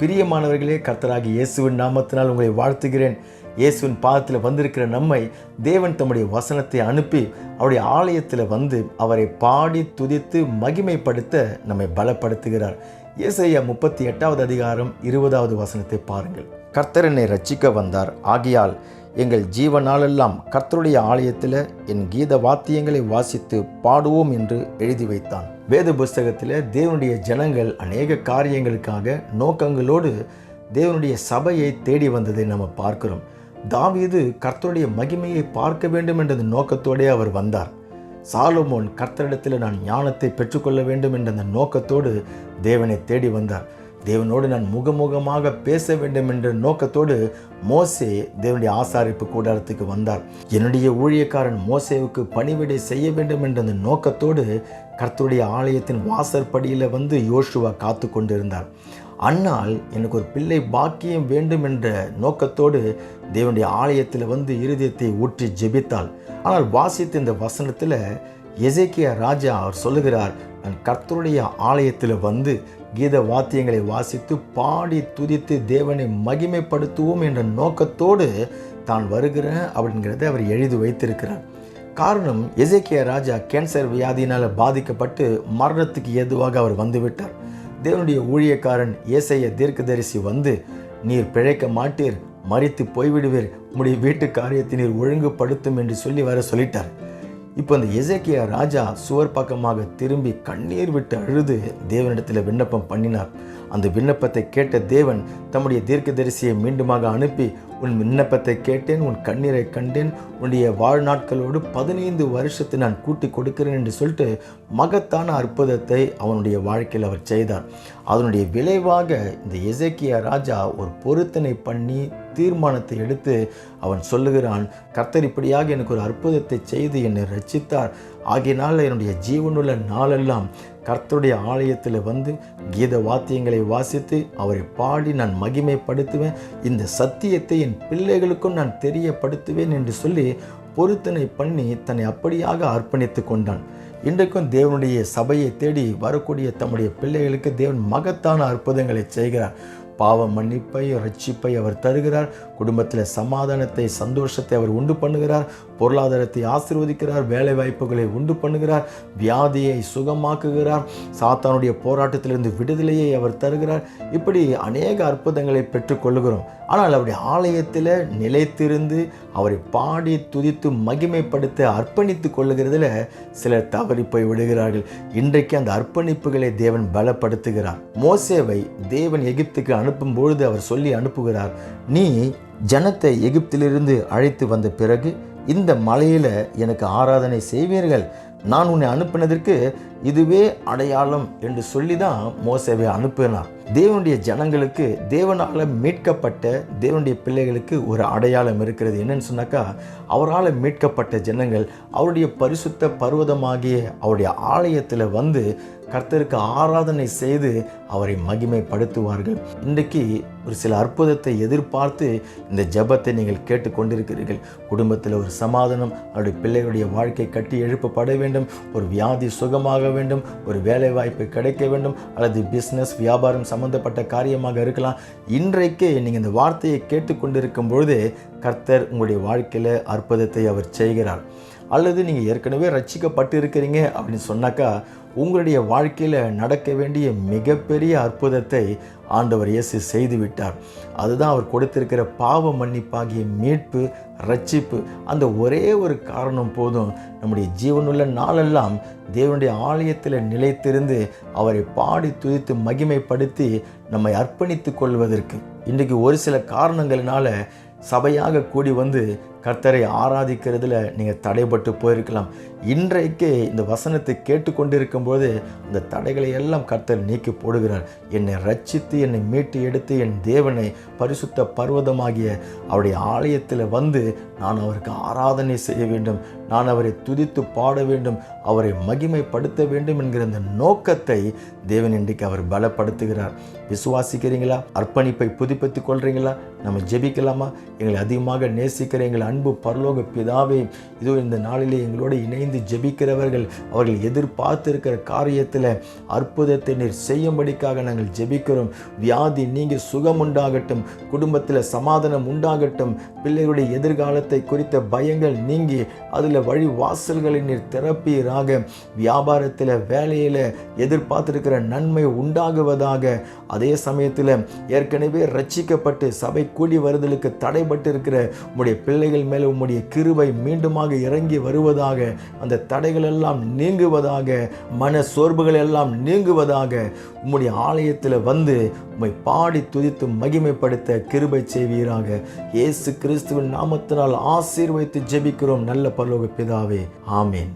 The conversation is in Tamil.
பிரியமானவர்களே கர்த்தராகி இயேசுவின் நாமத்தினால் உங்களை வாழ்த்துகிறேன். இயேசுவின் பாதத்தில் வந்திருக்கிற நம்மை தேவன் தம்முடைய வசனத்தை அனுப்பி அவருடைய ஆலயத்தில் வந்து அவரை பாடி துதித்து மகிமைப்படுத்த நம்மை பலப்படுத்துகிறார். இயேசையா முப்பத்தி எட்டாவது அதிகாரம் இருபதாவது வசனத்தை பாருங்கள். கர்த்தர் என்னை ரட்சிக்க வந்தார். ஆகியால் எங்கள் ஜீவனாலெல்லாம் கர்த்தருடைய ஆலயத்தில் என் கீத வாத்தியங்களை வாசித்து பாடுவோம் என்று எழுதி வைத்தான். வேத புஸ்தகத்தில் தேவனுடைய ஜனங்கள் அநேக காரியங்களுக்காக நோக்கங்களோடு தேவனுடைய சபையை தேடி வந்ததை நம்ம பார்க்கிறோம். தாவீது கர்த்தருடைய மகிமையை பார்க்க வேண்டும் என்ற நோக்கத்தோடே அவர் வந்தார். சாலமோன் கர்த்தரிடத்தில் நான் ஞானத்தை பெற்றுக்கொள்ள வேண்டும் என்ற அந்த நோக்கத்தோடு தேவனை தேடி வந்தார். தேவனோடு நான் முகமுகமாக பேச வேண்டும் என்ற நோக்கத்தோடு மோசே தேவனுடைய ஆசாரிப்பு கூடாரத்துக்கு வந்தார். என்னுடைய ஊழியக்காரன் மோசேவுக்கு பணிவிடை செய்ய வேண்டும் என்ற அந்த நோக்கத்தோடு கர்த்தருடைய ஆலயத்தின் வாசற்படியில் வந்து யோசுவா காத்து கொண்டிருந்தார். அன்னால் எனக்கு ஒரு பிள்ளை பாக்கியம் வேண்டும் என்ற நோக்கத்தோடு தேவனுடைய ஆலயத்தில் வந்து இருதயத்தை ஊற்றி ஜெபித்தாள். ஆனால் வாசித்த இந்த வசனத்தில் எசேக்கிய ராஜா அவர் சொல்லுகிறார் நான் கர்த்தருடைய ஆலயத்தில் வந்து கீத வாத்தியங்களை வாசித்து பாடி துதித்து தேவனை மகிமைப்படுத்துவோம் என்ற நோக்கத்தோடு தான் வருகிறேன் அப்படிங்கிறத அவர் எழுதி வைத்திருக்கிறார். காரணம் எசேக்கிய ராஜா கேன்சர் வியாதியினால் பாதிக்கப்பட்டு மரணத்துக்கு ஏதுவாக அவர் வந்துவிட்டார். தேவனுடைய ஊழியக்காரன் ஏசைய தீர்க்கதரிசி வந்து நீர் பிழைக்க மாட்டீர் மறித்து போய்விடுவீர் உம்முடைய வீட்டு காரியத்தை நீர் ஒழுங்குபடுத்தும் என்று சொல்லி வர சொல்லிட்டார். இப்போ அந்த எசேக்கியா ராஜா சுவர் பக்கமாக திரும்பி கண்ணீர் விட்டு அழுது தேவனிடத்தில் விண்ணப்பம் பண்ணினார். அந்த விண்ணப்பத்தை கேட்ட தேவன் தம்முடைய தீர்க்கதரிசியை மீண்டுமாக அனுப்பி உன் விண்ணப்பத்தை கேட்டேன் உன் கண்ணீரை கண்டேன் உன்னுடைய வாழ்நாட்களோடு பதினைந்து வருஷத்தை நான் கூட்டி கொடுக்கிறேன் என்று சொல்லிட்டு மகத்தான அற்புதத்தை அவனுடைய வாழ்க்கையில் அவர் செய்தார். அதனுடைய விளைவாக இந்த எசேக்கியா ராஜா ஒரு பொருத்தனை பண்ணி தீர்மானத்தை எடுத்து அவன் சொல்லுகிறான் கர்த்தர் இப்படியாக எனக்கு ஒரு அற்புதத்தை செய்து என்னை ரச்சித்தார் ஆகையினால் என்னுடைய ஜீவனுள்ள நாளெல்லாம் கர்த்தருடைய ஆலயத்தில் வந்து கீத வாத்தியங்களை வாசித்து அவரை பாடி நான் மகிமைப்படுத்துவேன். இந்த சத்தியத்தை என் பிள்ளைகளுக்கும் நான் தெரியப்படுத்துவேன் என்று சொல்லி பொருத்தனை பண்ணி தன்னை அப்படியாக அர்ப்பணித்து கொண்டான். இன்றைக்கும் தேவனுடைய சபையை தேடி வரக்கூடிய தம்முடைய பிள்ளைகளுக்கு தேவன் மகத்தான அற்புதங்களை செய்கிறார். பாவ மன்னிப்பை ரட்சிப்பை அவர் தருகிறார். குடும்பத்தில் சமாதானத்தை சந்தோஷத்தை அவர் உண்டு பண்ணுகிறார். பொருளாதாரத்தை ஆசீர்வதிக்கிறார். வேலை வாய்ப்புகளை உண்டு பண்ணுகிறார். வியாதியை சுகமாக்குகிறார். சாத்தானுடைய போராட்டத்திலிருந்து விடுதலையை அவர் தருகிறார். இப்படி அநேக அற்புதங்களை பெற்றுக்கொள்கிறோம் ஆனால் அவருடைய ஆலயத்தில் நிலைத்திருந்து அவரை பாடி துதித்து மகிமைப்படுத்த அர்ப்பணித்து கொள்ளுகிறதுல சிலர் தவறி போய் விடுகிறார்கள். இன்றைக்கு அந்த அர்ப்பணிப்புகளை தேவன் பலப்படுத்துகிறார். மோசேவை தேவன் எகிப்துக்கு அனுப்பும் பொழுது அவர் சொல்லி அனுப்புகிறார் நீ ஜனத்தை எகிப்திலிருந்து அழைத்து வந்த பிறகு இந்த மலையில் எனக்கு ஆராதனை செய்வீர்கள். நான் உன்னை அனுப்பினதற்கு இதுவே அடையாளம் என்று சொல்லி தான் மோசேவை அனுப்பினார். தேவனுடைய ஜனங்களுக்கு தேவனால் மீட்கப்பட்ட தேவனுடைய பிள்ளைகளுக்கு ஒரு அடையாளம் இருக்கிறது. என்னன்னு சொன்னாக்கா அவரால் மீட்கப்பட்ட ஜனங்கள் அவருடைய பரிசுத்த பர்வதமாகிய அவருடைய ஆலயத்தில் வந்து கர்த்தருக்கு ஆராதனை செய்து அவரை மகிமைப்படுத்துவார்கள். இன்றைக்கு ஒரு சில அற்புதத்தை எதிர்பார்த்து இந்த ஜெபத்தை நீங்கள் கேட்டுக்கொண்டிருக்கிறீர்கள். குடும்பத்தில் ஒரு சமாதானம் அவருடைய பிள்ளைகளுடைய வாழ்க்கை கட்டி எழுப்பப்பட வேண்டும். ஒரு வியாதி சுகமாக வேண்டும். ஒரு வேலை வாய்ப்பு கிடைக்க வேண்டும். அல்லது பிஸ்னஸ் வியாபாரம் சம்பந்தப்பட்ட காரியமாக இருக்கலாம். இன்றைக்கு நீங்கள் இந்த வார்த்தையை கேட்டுக்கொண்டிருக்கும் பொழுது கர்த்தர் உங்களுடைய வாழ்க்கையில் அற்புதத்தை அவர் செய்கிறார். அல்லது நீங்கள் ஏற்கனவே ரட்சிக்கப்பட்டு இருக்கிறீங்க அப்படின்னு சொன்னாக்கா உங்களுடைய வாழ்க்கையில் நடக்க வேண்டிய மிகப்பெரிய அற்புதத்தை ஆண்டவர் இயேசு செய்துவிட்டார். அதுதான் அவர் கொடுத்திருக்கிற பாவ மன்னிப்பாகிய மீட்பு ரட்சிப்பு அந்த ஒரே ஒரு காரணம் போதும். நம்முடைய ஜீவனுள்ள நாளெல்லாம் தேவனுடைய ஆலயத்தில் நிலைத்திருந்து அவரை பாடி துதித்து மகிமைப்படுத்தி நம்மை அர்ப்பணித்து கொள்வதற்கு. இன்றைக்கு ஒரு சில காரணங்களினால சபையாக கூடி வந்து கர்த்தரை ஆராதிக்கிறதுல நீங்கள் தடைப்பட்டு போயிருக்கலாம். இன்றைக்கே இந்த வசனத்தை கேட்டுக்கொண்டிருக்கும் போது அந்த தடைகளை எல்லாம் கர்த்தர் நீக்கி போடுகிறார். என்னை ரட்சித்து என்னை மீட்டு எடுத்து என் தேவனை பரிசுத்த பர்வதமாகிய அவருடைய ஆலயத்தில் வந்து நான் அவருக்கு ஆராதனை செய்ய வேண்டும். நான் அவரை துதித்து பாட வேண்டும். அவரை மகிமைப்படுத்த வேண்டும் என்கிற அந்த நோக்கத்தை தேவன் இன்றைக்கு அவர் பலப்படுத்துகிறார். விசுவாசிக்கிறீங்களா? அர்ப்பணிப்பை புதுப்பித்துக் கொள்கிறீங்களா நம்ம ஜெபிக்கலாமா? எங்களை அதிகமாக நேசிக்கிற எங்களை அன்பு பரலோக பிதாவே இதோ இந்த நாளிலே எங்களோடு இணைந்து ஜெபிக்கிறவர்கள் அவர்கள் எதிர்பார்த்திருக்கிற காரியத்தில் அற்புதத்தை நீர் செய்யும்படிக்காக நாங்கள் ஜெபிக்கிறோம். வியாதி நீங்கி சுகம் உண்டாகட்டும் குடும்பத்தில் சமாதானம் உண்டாகட்டும் பிள்ளைகளுடைய எதிர்காலத்தை குறித்த பயங்கள் நீங்கி அதில் வழி வாசல்களை நீர் திறப்பீராக. வியாபாரத்தில் வேலையில் எதிர்பார்த்திருக்கிற நன்மை உண்டாகுவதாக. அதே சமயத்தில் ஏற்கனவே ரட்சிக்கப்பட்டு சபை கூடி வருதலுக்கு தடைபட்டு இருக்கிற உம்முடைய பிள்ளைகள் மேலே உம்முடைய கிருபை மீண்டுமாக இறங்கி வருவதாக அந்த தடைகள் எல்லாம் நீங்குவதாக மன சோர்வுகள் எல்லாம் நீங்குவதாக உம்முடைய ஆலயத்தில் வந்து உம்மை பாடி துதித்து மகிமைப்படுத்த கிருபை செய்வீராக. இயேசு கிறிஸ்துவின் நாமத்தினால் ஆசீர்வைத்து ஜெபிக்கிறோம் நல்ல பரலோக பிதாவே. ஆமேன்.